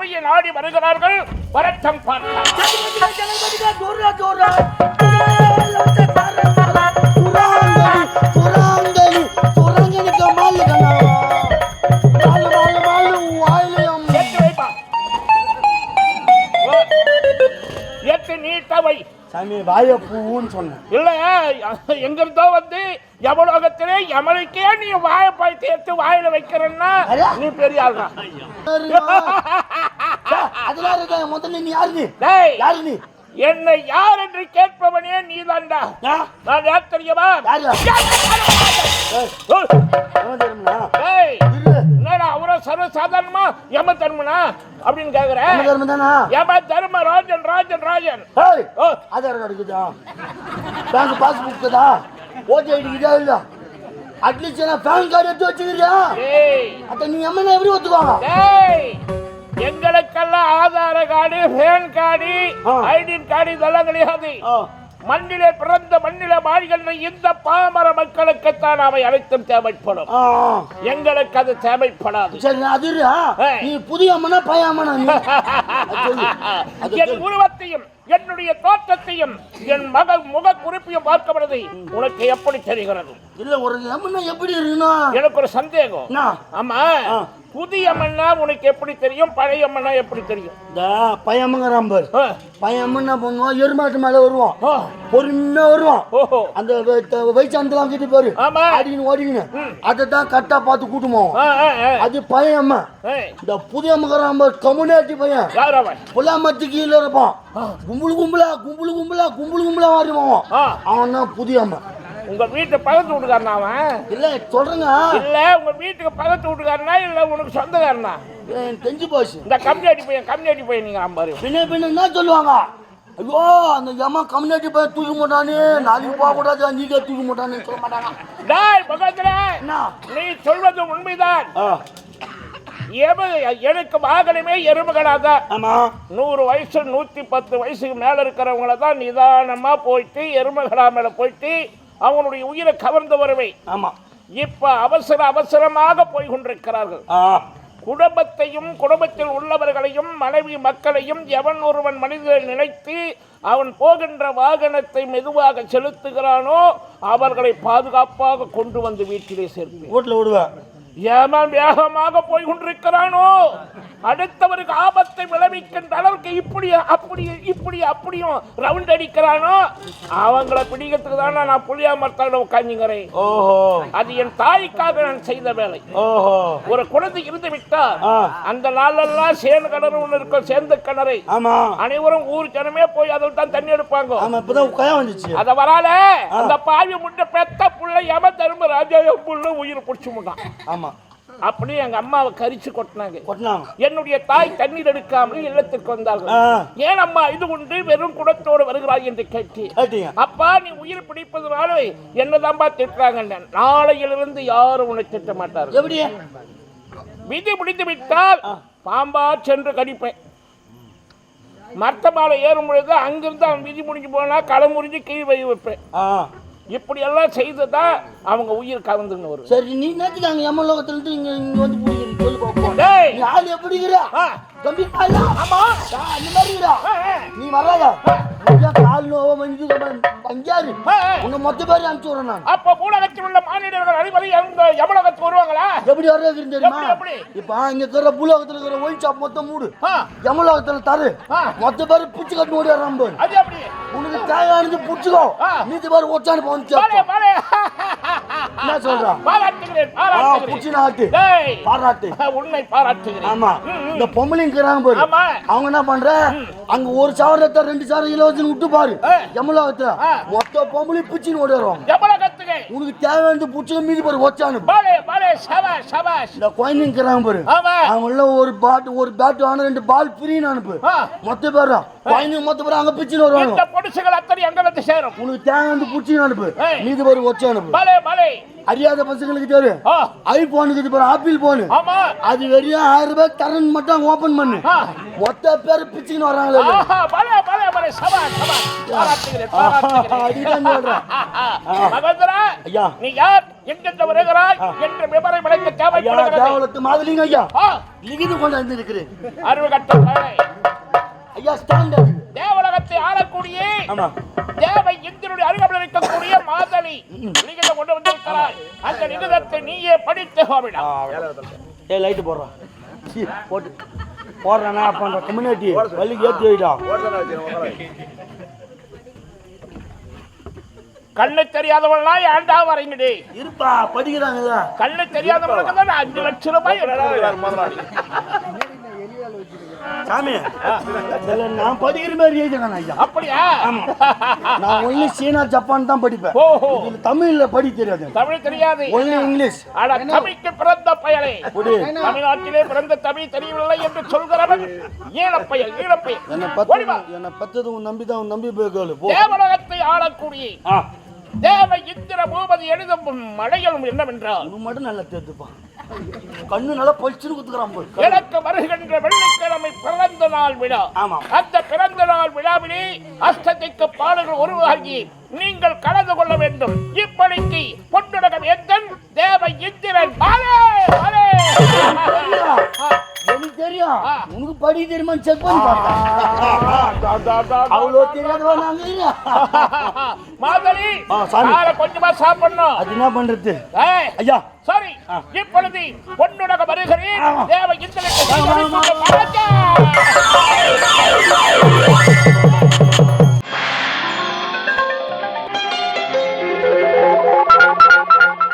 அவையை நாடி வருகிறார்கள். வரட்டம் பார்க்கலாம். தூரா தூரா துராங்கனி துராங்கனி துராங்கனி கமால் கனா மாலு மாலு மாலு வாயிலம் ஏத்து வைப்பா ஓ. ஏத்து நீட்டா வை சாமி வாய பூன்னு சொன்னேன். இல்ல எங்கிருந்தோ வந்து யமலோகத்திலே யமனுக்கே நீ வாழைப்பாய் தேர்த்து வாயில வைக்கிறன்னா நீ பெரிய ஆள் தான் முதல்ல நீ யாரு நீ டேய் யாரு நீ என்னை யார் என்று கேட்பவனே நீதான்டா ஆ? நான் யார்? தெரியுமா. என்னடா அவரோ சர்வ சாதாரணமா யம தர்மனா அப்படின்னு கேக்குற? நம்ம தர்மம் தானா? Yama Dharma Rajan. Rajan Rajan Aadhaar card bank passbook ஓட்டு ஐடி இருக்குதா இல்ல அட்லீஸ்ட் நான் பேன் கார்டு எடுத்து வச்சுக்கிறியா அத்த நீ எம்மனை எப்படி ஒத்துக்குவாங்க எங்களுக்கெல்லாம் ஆதார கார்டு பேன் கார்டு ஆ. ஐடி கார்டு இதெல்லாம் கிடையாது. மண்ணிலே பிறந்த மண்ணிலே வாழ்கின்ற இந்த பாமர மக்களுக்குத்தான் அவை அனைத்தும் தேவைப்படும். எங்களுக்கு அது தேவைப்படாது சரி அது. நீ புதிய அது சொல்லு. அது என். உருவத்தையும் என்னுடைய தோற்றத்தையும் என் மக முக குறிப்பையும் பார்க்கப்படுது. உனக்கு எப்படி தெரிகிறது? இல்ல ஒரு எம்மனா எப்படி இருக்கணும் எனக்கு ஒரு சந்தேகம்? ஆமா. புதிய மண்ணா உனக்கு எப்படி தெரியும்? பழைய மண்ணா எப்படி தெரியும்? இந்த பையம்மங்கிறான் பாரு. ஆ. பையம்மன் என்ன பண்ணுவான் எருமாட்டு மேல வருவான். ஆ. பொறுமையா வருவான். ஓஹோ. அந்த வயிற்றாந்தலாம் கிட்ட பாரு. அடிக்கணும் ஓடிக்கணும். அதை தான் கரெக்டா பார்த்து ஆ. அது ஏய், இந்த புதிய மகராம் கம்யூனிட்டி பையன். புல்லாமத்து கீழே இருப்பான். கும்பல் கும்பலா கும்பல் கும்பலா கும்பல் கும்பலா ஆ. அவன். தான் புதிய அம்மா. உங்க வீட்டு பக்கத்து வீட்டுக்காரனா அவன்? இல்ல சொல்றேங்க. இல்ல உங்க வீட்டுக்கு பக்கத்து வீட்டுக்காரனா இல்ல உனக்கு சொந்தக்காரனா? தெரிஞ்சு போச்சு. இந்த கம்யூனிட்டி பையன் கம்யூனிட்டி பையன் நீங்க பாரு. பின்ன பின்ன சொல்லுவாங்க? ஐயோ அந்த ஏமா கம்யூனிட்டி பையன் தூக்க மாட்டானே நாளைக்கு போக கூடாது நீங்க தூக்க மாட்டானே சொல்ல மாட்டாங்க. டேய் பக்கத்துல. நீ சொல்வது உண்மைதான். எனக்கு வாகனமே எருமைகளாதான் ஆமா. நூறு வயசு நூத்தி பத்து வயசுக்கு மேல இருக்கிறவங்கள தான் நிதானமா போயிட்டு எருமைகளா மேல போயிட்டு அவங்களுடைய உயிரை கவர்ந்து வருவேன் ஆமா. இப்ப அவசர அவசரமாக போய் கொண்டிருக்கிறார்கள் குடும்பத்தையும் குடும்பத்தில் உள்ளவர்களையும் மனைவி மக்களையும் எவன் ஒருவன் மனிதனை நினைத்து அவன் போகின்ற வாகனத்தை மெதுவாக செலுத்துகிறானோ அவர்களை பாதுகாப்பாக கொண்டு வந்து வீட்டிலே சேர்ப்பேன். வீட்டுல விடுவேன் எவன் வேகமாக போய் கொண்டிருக்கிறானோ அடுத்தவருக்கு ஆபத்தை விளைவிக்கின்ற அளவுக்கு இப்படி அப்படி இப்படி அப்படியும் ரவுண்ட் அடிக்கிறானோ அவங்கள பிடிக்கிறதுக்கு தானே நான் புளியா மரத்தாட உட்காந்துங்கிறேன் ஓஹோ. அது என் தாய்க்காக நான் செய்த வேலை. ஓஹோ. ஒரு குழந்தை இருந்து விட்டால் ஆ. அந்த நாளெல்லாம் சேனு கிணறு ஒன்று இருக்கும் சேர்ந்த கிணறு. ஆமா. அனைவரும் ஊர் ஜனமே போய் அதில் தான் தண்ணி எடுப்பாங்க. ஆமா இப்பதான் கயம் வந்துச்சு. அத வரால அந்த பாவி முட்டை பெத்த புள்ள எம தரும ராஜா புள்ள உயிர் பிடிச்சு முட்டான். ஆமா. அப்படி எங்க அம்மாவை கரிச்சு கொட்டினாங்க. என்னுடைய தாய் தண்ணீர் எடுக்காமல் இல்லத்திற்கு வந்தார்கள். ஏன் அம்மா இது உண்டு வெறும் குடத்தோடு வருகிறாய் என்று கேட்டு. அப்பா நீ உயிர் பிடிப்பதனால என்னதான்பா திட்டுறாங்க நாளையிலிருந்து யாரும் உன்னை திட்ட மாட்டார்கள். எப்படி? விதி முடிந்து விட்டால் பாம்பா சென்று கடிப்பேன். மரத்த மாலை ஏறும் பொழுது அங்கிருந்து அவன் விதி முடிஞ்சு போனா களை முறிஞ்சு கீழ் வை வைப்பேன். இப்படியெல்லாம் இப்படி அவங்க உயிர் கலந்துன்னு வரும் சரி நீ நேற்றுக்கு அங்கே எம்ம லோகத்துல இருந்து இங்க இங்க வந்து சொல்லு பாப்போம் டேய் நீ ஆள் எப்படி தம்பி ஆளா ஆமா. அந்த மாதிரி நீ வராத ஐயா, கால் நோவ மஞ்சு பஞ்சாரு மொத்த பேர் அனுப்பிச்சு விடுறேன் நான். அப்ப பூலகத்தில் உள்ள மாநிலங்கள் அனைவரும் எந்த எவ்வளவுக்கு வருவாங்களா? எப்படி வர்றது தெரியுமா? இப்ப இங்க இருக்கிற பூலோகத்துல இருக்கிற ஒயின் ஷாப் மொத்தம் மூடு. எமலோகத்துல தரு. மொத்த பேர் பிச்சு கட்டு ஓடி வர்றான் உனக்கு தேவையானது பிடிச்சிக்கோ. மீதி பேர் ஒச்சானு போன்னு பாலே கேட்போம் பாலே. என்ன சொல்றா? பாராட்டுகிறேன் பாராட்டுகிறேன். நாட்டு பாராட்டு. உன்னை பாராட்டுகிறேன். ஆமா. இந்த பொம்பளைங்கிறாங்க பாரு. அவங்க என்ன பண்ற? அங்க ஒரு சவரத்தை ரெண்டு சவரம் இலவசம் விட்டு பாரு. ஆ. மொத்த பொம்பளை பிச்சின்னு ஓடி வருவாங்க உனக்கு தேவையானது பிடிச்ச மீதி பாரு சபாஷ் இந்த குழந்தைங்கிறாங்க பாரு. அவங்கள ஒரு பாட்டு ஒரு பேட் வாங்க ரெண்டு பால் ஃப்ரீன்னு அனுப்பு. மொத்த பேரும் குழந்தைங்க மொத்த பேரும் அங்க பிச்சுன்னு வருவாங்க இந்த பொடிசுகள் அத்தனை எங்க வந்து சேரும். உனக்கு தேவையானது பிடிச்சின்னு அனுப்பு. மீதி பாரு ஒச்ச அனுப்பு. அறியாத பசங்களுக்கு ஆ. ஐபோனுக்கு இது பாரு ஆப்பிள் போனு அது வெறும் ஆயிரம் ரூபாய் தரன் மட்டும் ஓபன் பண்ணு. மொத்த பேர் பிச்சுன்னு வர்றாங்களே அதுதான் சொல்றேன் ஐயா. நீ யார்? எங்கிருந்து வருகிறாய் என்று விவரம் விளக்க தேவைப்படுகிறது. தேவலத்து மாதிரிங்க ஐயா. லிகிது கொண்டு வந்து இருக்கிறேன் அறிவு கட்ட பயலே. ஐயா ஸ்டாண்டர்ட் தேவலகத்தை ஆளக்கூடிய ஆமா. தேவை இந்திரனுடைய அருகாமையில் இருக்கக்கூடிய மாதளி லிகிதம் கொண்டு வந்திருக்கிறாய். அந்த நிகிதத்தை நீயே படித்து கோவிடா ஏய் லைட்டு போடுறான் சீ, போட்டு. போடுறானா அப்ப அந்த கம்யூனிட்டி வள்ளிக்கு ஏற்றி வைடா. கண்ணு தெரியாதவனா ஏன்டா வரீங்கடி. இருப்பா படிக்கிறாங்கல்ல கண்ணு தெரியாதவனுக்கு தான் அஞ்சு லட்சம் ரூபாய் சாமி. நான் படிக்கிற மாதிரி எழுதுறேன் ஐயா. அப்படியா? நான் ஒன்லி சீனா ஜப்பான் தான் படிப்பேன். ஓஹோ. இதுல தமிழ்ல தெரியாது. தமிழ் தெரியாது. Only English. ஆனா தமிழுக்கு பிறந்த பயலே. புடி. தமிழ்நாட்டிலே பிறந்த தமிழ் தெரியவில்லை என்று சொல்கிறவன் ஈழப்பயல் ஈழப்பயல் என்னை. பத்து என்னை பத்தது உன் நம்பி தான் உன் நம்பி போய் கேளு போ. தேவலகத்தை ஆளக்கூடிய தேவ இந்திர பூபதி எழுதும் மடைகளும் என்னவென்றால் உனக்கு மட்டும் நல்லா தேர்த்துப்பான் கண்ணு நல்லா பளிச்சுன்னு குத்துக்கிறான் போய் எனக்கு வருகின்ற வெள்ளிக்கிழமை பிறந்த நாள் விழா. ஆமாம். அந்த பிறந்த நாள் விழாவிலே அஷ்டதிக்கு பாடல்கள் உருவாகி நீங்கள் கலந்து கொள்ள வேண்டும். இப்படிக்கு பொன்னுடகம் எந்தன்? தேவ இந்திரன். பாலே, பாலே. எனக்கு தெரியும். உனக்கு படி தெரியுமான்னு செக் பண்ணி. அவ்வளோ தெரியாதவா நாங்க. மாதளி கொஞ்சமா சாப்பிடணும். அது என்ன பண்றது? ஐயா. சரி இப்பொழுது பொன்னுடக வருகிறேன். தேவ